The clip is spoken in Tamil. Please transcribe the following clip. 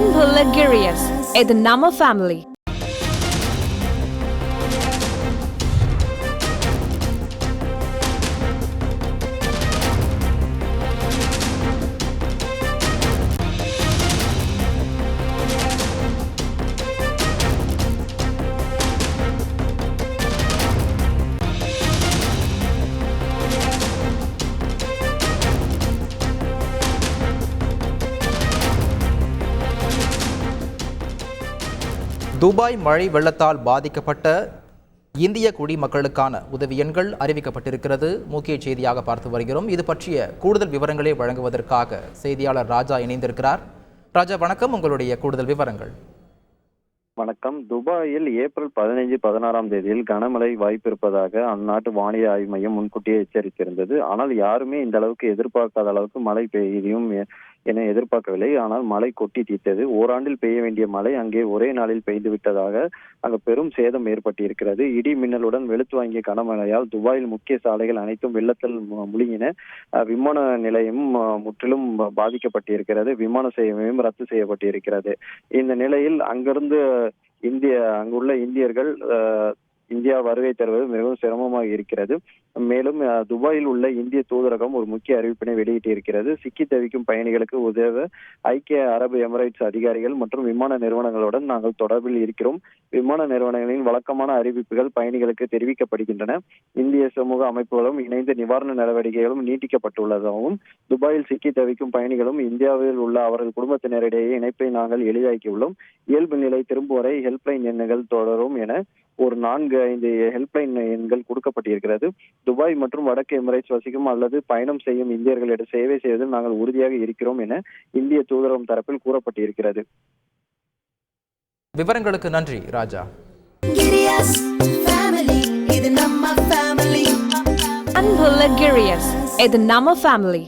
and Ligurians in the Nama family. Dubai மழை வெள்ளத்தால் பாதிக்கப்பட்ட இந்திய குடிமக்களுக்கான உதவி எண்கள் அறிவிக்கப்பட்டிருக்கிறது. முக்கிய செய்தியாக பார்த்து வருகிறோம். இது பற்றிய கூடுதல் விவரங்களை வழங்குவதற்காக செய்தியாளர் ராஜா இணைந்திருக்கிறார். ராஜா வணக்கம். உங்களுடைய கூடுதல் விவரங்கள். வணக்கம். துபாயில் ஏப்ரல் பதினைஞ்சு பதினாறாம் தேதியில் கனமழை வாய்ப்பு இருப்பதாக அந்நாட்டு வானிலை ஆய்வு மையம் முன்கூட்டியே எச்சரித்திருந்தது. ஆனால் யாருமே இந்த அளவுக்கு எதிர்பார்க்காத அளவுக்கு மழை பெய்யும் என எதிர்பார்க்கவில்லை. ஆனால் மழை கொட்டி தீர்த்தது. ஓராண்டில் பெய்ய வேண்டிய மழை அங்கே ஒரே நாளில் பெய்து விட்டதாக அங்கு பெரும் சேதம் ஏற்பட்டிருக்கிறது. இடி மின்னலுடன் வெளுத்து வாங்கிய கனமழையால் துபாயில் முக்கிய சாலைகள் அனைத்தும் வெள்ளத்தில் மு- முழுகின. அஹ், விமான நிலையம் முற்றிலும் பாதிக்கப்பட்டிருக்கிறது. விமான சேவையும் ரத்து செய்யப்பட்டிருக்கிறது. இந்த நிலையில் அங்கிருந்து இந்திய அங்குள்ள இந்தியர்கள் அஹ், வருகை தருவது மிகவும் சிரமமாக இருக்கிறது. மேலும் துபாயில் உள்ள இந்திய தூதரகம் ஒரு முக்கிய அறிவிப்பினை வெளியிட்டிருக்கிறது. சிக்கி தவிக்கும் பயணிகளுக்கு உதவ ஐக்கிய அரபு எமிரேட்ஸ் அதிகாரிகள் மற்றும் விமான நிறுவனங்களுடன் நாங்கள் தொடர்பில் இருக்கிறோம். விமான நிறுவனங்களின் வழக்கமான அறிவிப்புகள் பயணிகளுக்கு தெரிவிக்கப்படுகின்றன. இந்திய சமூக அமைப்புகளும் இணைந்து நிவாரண நடவடிக்கைகளும் நீட்டிக்கப்பட்டுள்ளதாகவும் துபாயில் சிக்கி தவிக்கும் பயணிகளும் இந்தியாவில் உள்ள அவர்கள் குடும்பத்தினரிடையே இணைப்பை நாங்கள் எளிதாக்கியுள்ளோம். இயல்பு நிலை திரும்பும் வரை ஹெல்ப்லைன் எண்ணுகள் தொடரும் என ஒரு நான்கு ஐந்து ஹெல்ப்லைன் எண்கள் கொடுக்கப்பட்டிருக்கிறது. துபாய் மற்றும் வடக்கு எமிரேட்ஸ் வசிக்கும் அல்லது பயணம் செய்யும் இந்தியர்களிடம் சேவை செய்வதில் நாங்கள் உறுதியாக இருக்கிறோம் என இந்திய தூதரகம் தரப்பில் கூறப்பட்டிருக்கிறது. விவரங்களுக்கு நன்றி ராஜா. அன்புள்ள கிரியஸ் இது நம்ம ஃபேமிலி